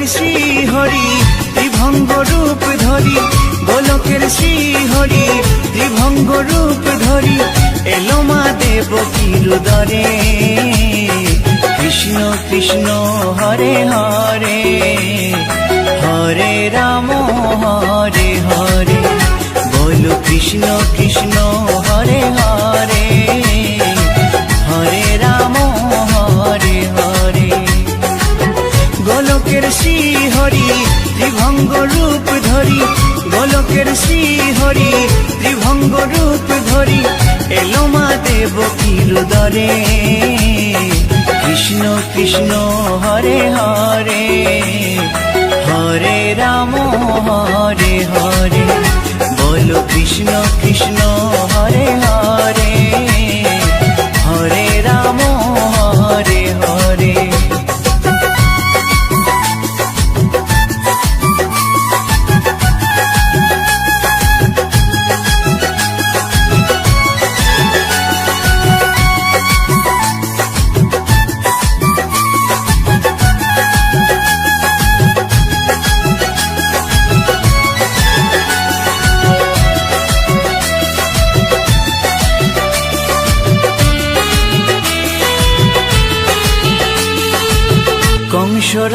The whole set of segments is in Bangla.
গোলকের শ্রীহরি, ত্রিভঙ্গ রূপ ধরি, গোলকের শ্রীহরি, ত্রিভঙ্গ রূপ ধরি, এলো মা দেব কিরুদরে কৃষ্ণ কৃষ্ণ, হরে হরে হরে রাম, হরে হরে, বলো কৃষ্ণ কৃষ্ণ, হরে হরে। ত্রিভঙ্গ রূপ ধরি, গোলকের শ্রীহরি, ত্রিভঙ্গ রূপ ধরি, এলো মা দেব কিরুদরে। কৃষ্ণ কৃষ্ণ, হরে হরে হরে রাম, হরে হরে। বলো কৃষ্ণ কৃষ্ণ, হরে হরে।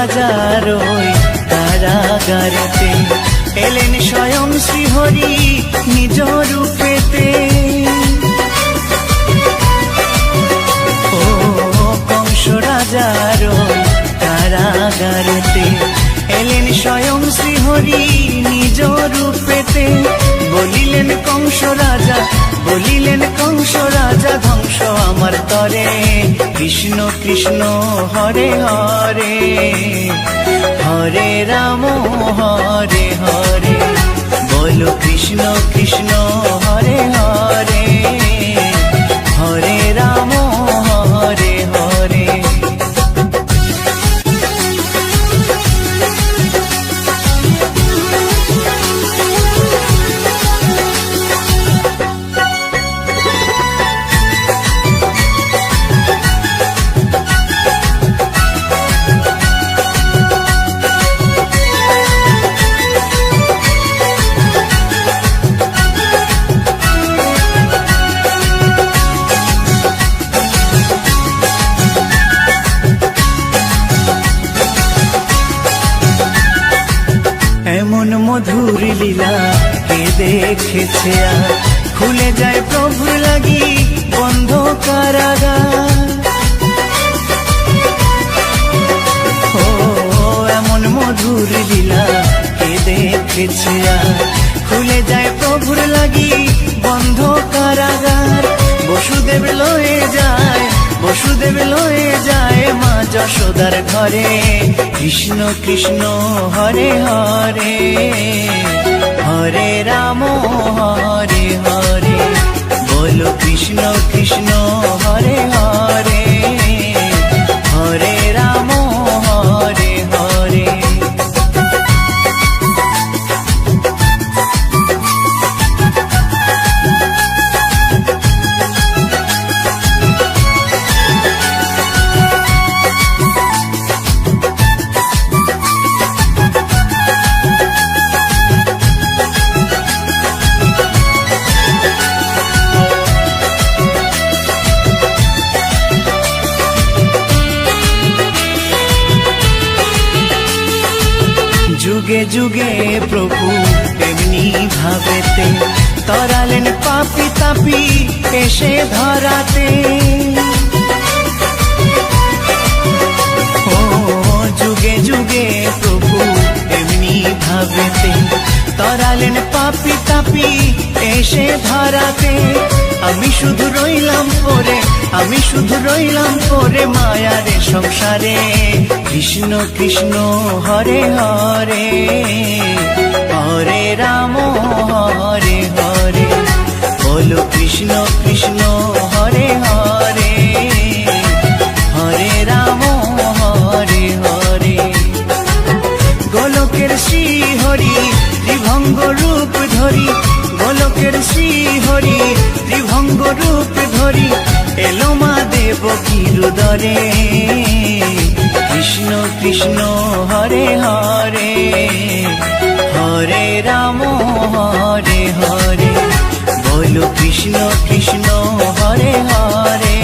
রাজার ওই কারাগারেতে এলেন স্বয়ং শ্রীহরি নিজ রূপেতে। ও কংস রাজার ওই কারাগারেতে এলেন স্বয়ং শ্রীহরি নিজ বলিলেন কংস রাজা, বলিলেন কংস রাজা, ধ্বংস আমার তরে। কৃষ্ণ কৃষ্ণ, হরে হরে। হরে রাম, হরে হরে। বলো, কৃষ্ণ কৃষ্ণ, হরে হরে। আর খুলে যায় প্রভু লাগি বন্ধ কারাগার। ও এমন মধুর লীলা কে দেখেছে খুলে যায় প্রভুর লাগি বন্ধ কারাগার। বসুদেব লয়ে যায়, বসুদেব লয়ে যায় মা যশোদার ঘরে। কৃষ্ণ কৃষ্ণ, হরে হরে। হরে রাম হরে হরে। বলো কৃষ্ণ কৃষ্ণ হরে হরে। যুগে প্রভু এমনি ভাবেতে তরালেন পাপি তাপি এসে ধরাতে। ও, যুগে যুগে প্রভু এমনি ভাবেতে তরালেন পাপি তাপি, এসে ধরাতে। আমি শুধু রইলাম পরে, আমি শুধু রইলাম পরে মায়ারে সংসারে। কৃষ্ণ কৃষ্ণ, হরে হরে। শ্রী হরি, ত্রিভঙ্গ রূপ ধরি এলো মা দেব কিরুদরে। কৃষ্ণ কৃষ্ণ, হরে হরে হরে রাম, হরে হরে। বলো কৃষ্ণ কৃষ্ণ, হরে হরে।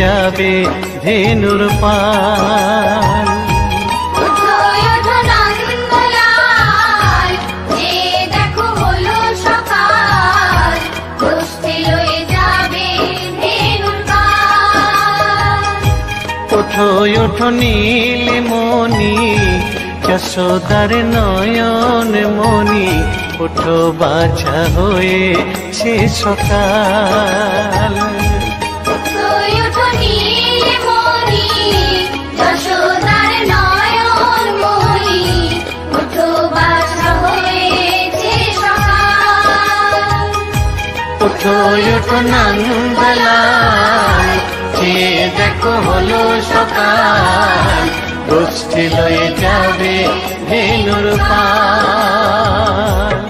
যাবে ধেনুর পাল। ওঠো ওঠো নীলমণি যশোদার নয়ন মণি ওঠো বাছা হয়েছে সকাল। ওঠো ওঠো নন্দলাল যে দেখো হলো সকাল গোষ্ঠী লয়ে যাবে ধেনুর পাল।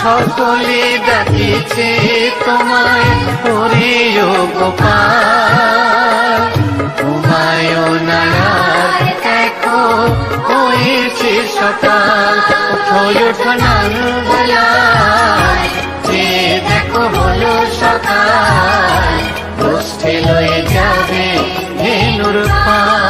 সকলে ডাকিছে তোমায় হরিও গোপাল। তোমায় নায়ার দেখো হয়েছে সকাল ওঠোনার যে দেখো হলো সকাল গোষ্ঠী লয়ে যাবে পাল।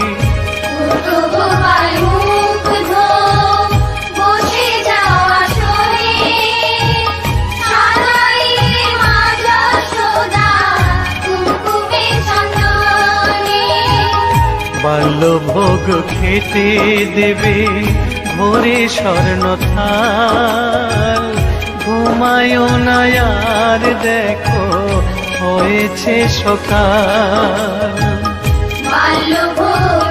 বাল্য ভোগ খেতে দেবে ভোরে স্বর্ণ থাল। ঘুমায় না দেখো হয়েছে সকাল। বাল্যভোগ খেতে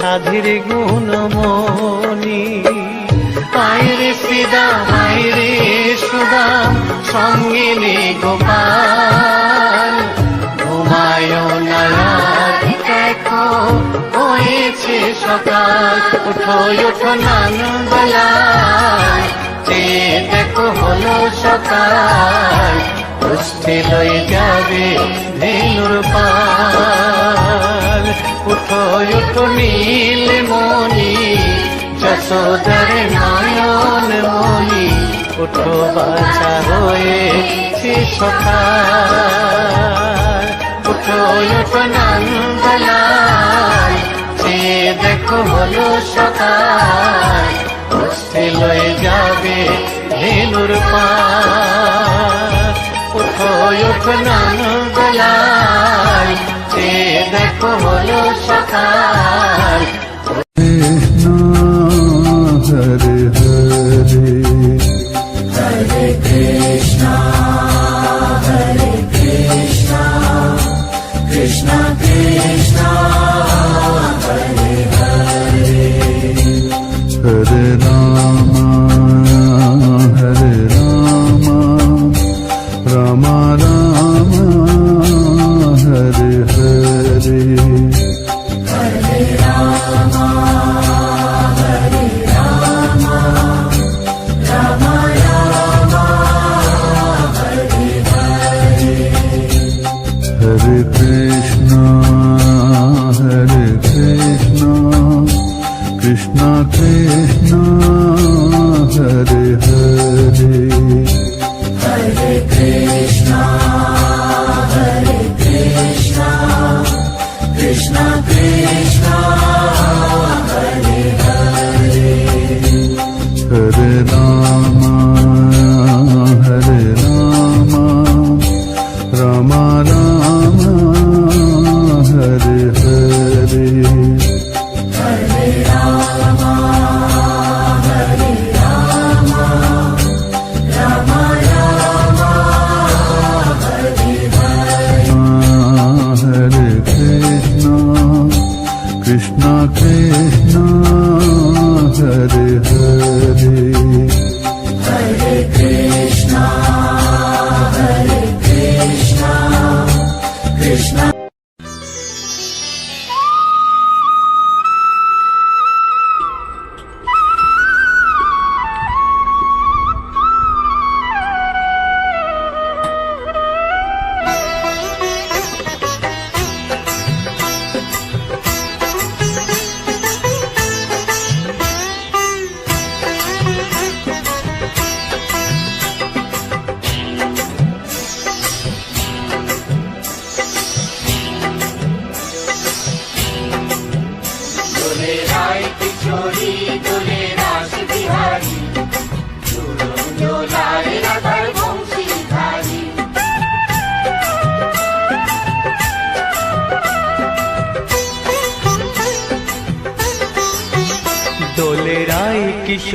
সাধের গুণমণি আয়রে শ্রীদাম আয়রে সুদাম সঙ্গে নে গোপাল। ঘুমায় দেখো হয়েছে সকাল। উঠো উঠো নানবেলায় যে দেখো হলো সকাল। পুষ্টি লয়ে যাবে ধেনুর পাল যশোদার নয়ন মনি উঠো বাছা হয়েছে সকাল উঠো উঠো নন্দলাল সে দেখো হলো সকাল পুষ্টি লয়ে যাবে ধেনুর পাল উঠো উঠো নন্দলাল সে দেখো হলো সকাল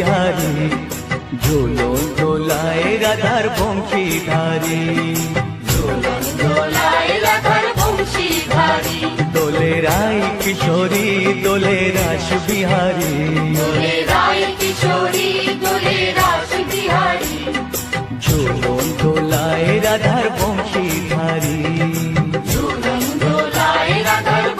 বিহারী ঝোলো দোলায় রাধার বংশীধারী। দোলায় রাধার বংশীধারী। দোলে রায় কিশোরী দোলে রাস বিহারী। দোলে রায় কিশোরী দোলে রাস বিহারী। ঝোলো দোলায় রাধার বংশীধারী। ঝুলন দোলায় রাধার ঝুলন